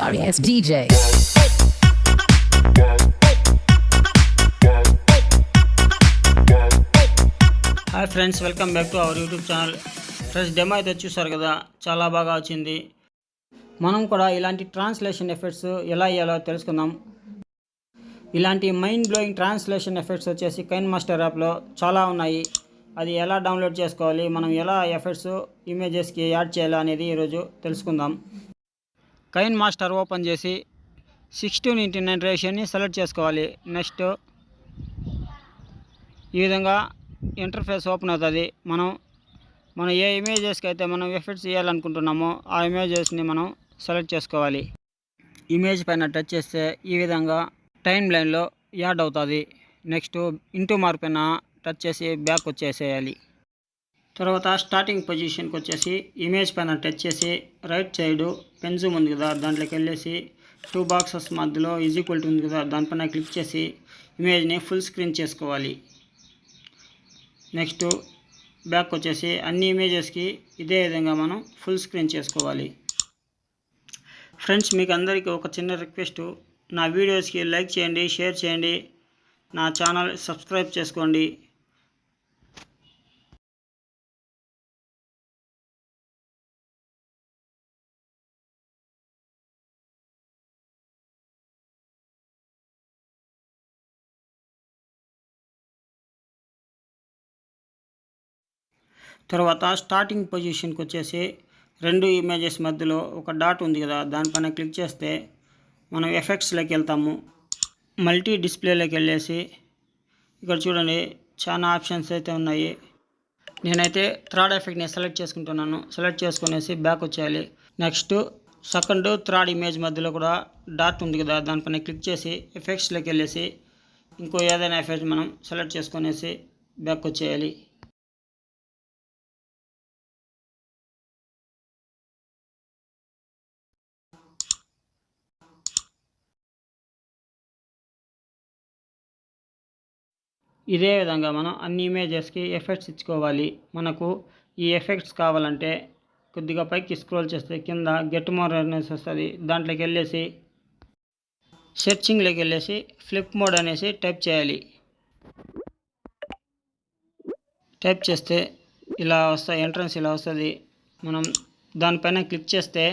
sorry ass DJ. Hi friends welcome back to our YouTube channel friends demo అయితే చూసారు కదా చాలా బాగా వచ్చింది. మనం కూడా ఇలాంటి ట్రాన్స్లేషన్ ఎఫెక్ట్స్ ఎలా ఇవ్వాలో తెలుసుకుందాం. ఇలాంటి మైండ్ బ్లోయింగ్ ట్రాన్స్లేషన్ ఎఫెక్ట్స్ వచ్చేసి కైన్ మాస్టర్ యాప్లో చాలా ఉన్నాయి. అది ఎలా డౌన్లోడ్ చేసుకోవాలి మనం ఎలా ఎఫెక్ట్స్ ఇమేజెస్కి యాడ్ చేయాలి అనేది ఈరోజు తెలుసుకుందాం. కైన్ మాస్టర్ ఓపెన్ చేసి సిక్స్టీన్ ఇంటూ నైన్ రేషియోని సెలెక్ట్ చేసుకోవాలి. నెక్స్ట్ ఈ విధంగా ఇంటర్ఫేస్ ఓపెన్ అవుతుంది. మనం మనం ఏ ఇమేజెస్కి అయితే మనం ఎఫెక్ట్స్ చేయాలనుకుంటున్నామో ఆ ఇమేజెస్ని మనం సెలెక్ట్ చేసుకోవాలి. ఇమేజ్ పైన టచ్ చేస్తే ఈ విధంగా టైం లైన్లో యాడ్ అవుతుంది. నెక్స్ట్ ఇంటూ మార్క్ పైన టచ్ చేసి బ్యాక్ వచ్చేసేయాలి. తర్వాత స్టార్టింగ్ పొజిషన్కి వచ్చేసి ఇమేజ్ పైన టచ్ చేసి రైట్ సైడ్ పెన్జూమ్ ఉంది కదా దాంట్లోకి వెళ్ళేసి టూ బాక్సెస్ మధ్యలో ఈజ్ ఈక్వల్ ఉంది కదా దానిపైన క్లిక్ చేసి ఇమేజ్ని ఫుల్ స్క్రీన్ చేసుకోవాలి. నెక్స్ట్ బ్యాక్ వచ్చేసి అన్ని ఇమేజెస్కి ఇదే విధంగా మనం ఫుల్ స్క్రీన్ చేసుకోవాలి. ఫ్రెండ్స్ మీకు అందరికీ ఒక చిన్న రిక్వెస్ట్ నా వీడియోస్కి లైక్ చేయండి షేర్ చేయండి. నా ఛానల్ సబ్స్క్రైబ్ చేసుకోండి. తర్వాత స్టార్టింగ్ పొజిషన్కి వచ్చేసి రెండు ఇమేజెస్ మధ్యలో ఒక డాట్ ఉంది కదా దానిపైన క్లిక్ చేస్తే మనం ఎఫెక్ట్స్లోకి వెళ్తాము. మల్టీ డిస్ప్లేలోకి వెళ్ళేసి ఇక్కడ చూడండి చాలా ఆప్షన్స్ అయితే ఉన్నాయి. నేనైతే థర్డ్ ఎఫెక్ట్ని సెలెక్ట్ చేసుకుంటున్నాను. సెలెక్ట్ చేసుకునేసి బ్యాక్ వచ్చేయాలి. నెక్స్ట్ సెకండ్ థర్డ్ ఇమేజ్ మధ్యలో కూడా డాట్ ఉంది కదా దానిపైన క్లిక్ చేసి ఎఫెక్ట్స్లోకి వెళ్ళేసి ఇంకో ఏదైనా ఎఫెక్ట్ మనం సెలెక్ట్ చేసుకునేసి బ్యాక్ వచ్చేయాలి. ఇదే విధంగా మనం అన్ని ఇమేజెస్కి ఎఫెక్ట్స్ ఇచ్చుకోవాలి. మనకు ఈ ఎఫెక్ట్స్ కావాలంటే కొద్దిగా పైకి స్క్రోల్ చేస్తే కింద గెట్ మోర్ అనేసి వస్తుంది. దాంట్లోకి వెళ్ళేసి సెర్చింగ్లోకి వెళ్ళేసి ఫ్లిప్ మోడ్ అనేసి టైప్ చేయాలి. టైప్ చేస్తే ఇలా వస్తాయి ఎంట్రన్స్ ఇలా వస్తుంది. మనం దానిపైన క్లిక్ చేస్తే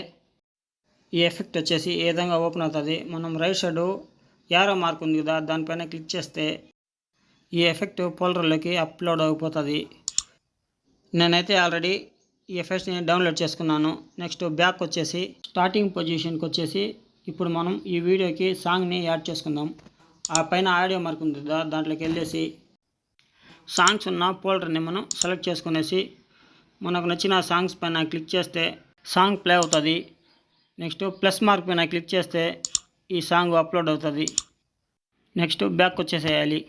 ఈ ఎఫెక్ట్ వచ్చేసి ఏ విధంగా ఓపెన్ అవుతుంది. మనం రైట్ సైడ్ యారో మార్క్ ఉంది కదా దానిపైన క్లిక్ చేస్తే ఈ ఎఫెక్ట్ ఫోల్డర్లోకి అప్లోడ్ అయిపోతుంది. నేనైతే ఆల్రెడీ ఈ ఎఫెక్ట్స్ని డౌన్లోడ్ చేసుకున్నాను. నెక్స్ట్ బ్యాక్ వచ్చేసి స్టార్టింగ్ పొజిషన్కి వచ్చేసి ఇప్పుడు మనం ఈ వీడియోకి సాంగ్ని యాడ్ చేసుకుందాం. ఆ పైన ఆడియో మార్క్ ఉంది కదా దాంట్లోకి వెళ్ళేసి సాంగ్స్ ఉన్న ఫోల్డర్ని మనం సెలెక్ట్ చేసుకునేసి మనకు నచ్చిన సాంగ్స్ పైన క్లిక్ చేస్తే సాంగ్ ప్లే అవుతుంది. నెక్స్ట్ ప్లస్ మార్క్ పైన క్లిక్ చేస్తే ఈ సాంగ్ అప్లోడ్ అవుతుంది. నెక్స్ట్ బ్యాక్ వచ్చేసేయాలి.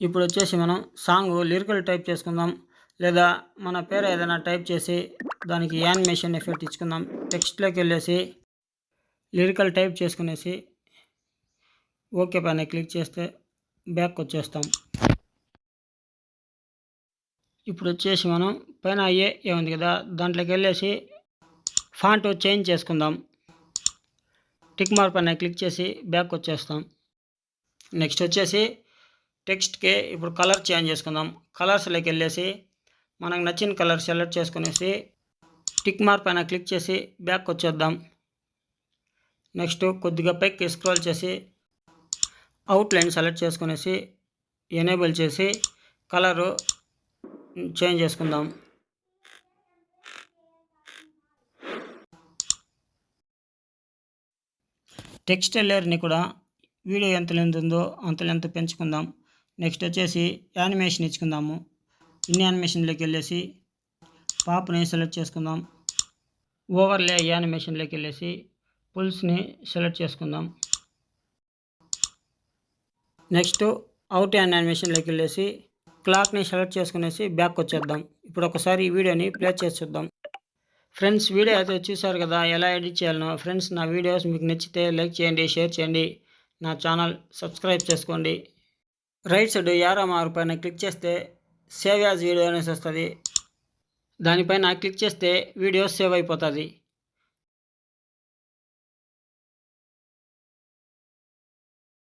ఇప్పుడు వచ్చేసి మనం సాంగ్ లిరికల్ టైప్ చేసుకుందాం. లేదా మన పేరు ఏదైనా టైప్ చేసి దానికి యానిమేషన్ ఎఫెక్ట్ ఇచ్చుకుందాం. టెక్స్ట్లోకి వెళ్ళేసి లిరికల్ టైప్ చేసుకునేసి ఓకే పైన క్లిక్ చేస్తే బ్యాక్ వచ్చేస్తాం ఇప్పుడు వచ్చేసి మనం పైన అయ్యే ఏముంది ఉంది కదా దాంట్లోకి వెళ్ళేసి ఫాంట్ చేంజ్ చేసుకుందాం. టిక్ మార్క్ పైన క్లిక్ చేసి బ్యాక్ వచ్చేస్తాం నెక్స్ట్ వచ్చేసి టెక్స్ట్కి ఇప్పుడు కలర్ చేంజ్ చేసుకుందాం. కలర్స్లోకి వెళ్ళేసి మనకు నచ్చిన కలర్ సెలెక్ట్ చేసుకునేసి టిక్ మార్క్ పైన క్లిక్ చేసి బ్యాక్ వచ్చేద్దాం. నెక్స్ట్ కొద్దిగా పైకి స్క్రోల్ చేసి అవుట్లైన్ సెలెక్ట్ చేసుకునేసి ఎనేబుల్ చేసి కలరు చేంజ్ చేసుకుందాం. టెక్స్టైల్ లేయర్ని కూడా వీడియో ఎంత లెంత్ ఉందో అంత లెంత్ పెంచుకుందాం. నెక్స్ట్ వచ్చేసి యానిమేషన్ ఇచ్చుకుందాము. ఇన్ని యానిమేషన్లోకి వెళ్ళేసి పాప్ని సెలెక్ట్ చేసుకుందాం. ఓవర్లే యానిమేషన్లోకి వెళ్ళేసి పుల్స్ని సెలెక్ట్ చేసుకుందాం. నెక్స్ట్ అవుట్ యాన్ యానిమేషన్లోకి వెళ్ళేసి క్లాక్ని సెలెక్ట్ చేసుకునేసి బ్యాక్ వచ్చేద్దాం. ఇప్పుడు ఒకసారి ఈ వీడియోని ప్లే చేసి చూద్దాం. ఫ్రెండ్స్ వీడియో అయితే చూసారు కదా ఎలా ఎడిట్ చేయాలనో. ఫ్రెండ్స్ నా వీడియోస్ మీకు నచ్చితే లైక్ చేయండి షేర్ చేయండి. నా ఛానల్ సబ్స్క్రైబ్ చేసుకోండి. రైట్ సైడ్ యారో మార్క్ పైన క్లిక్ చేస్తే సేవ్ యాజ్ వీడియో అనేసి వస్తుంది. దానిపైన క్లిక్ చేస్తే వీడియో సేవ్ అయిపోతుంది.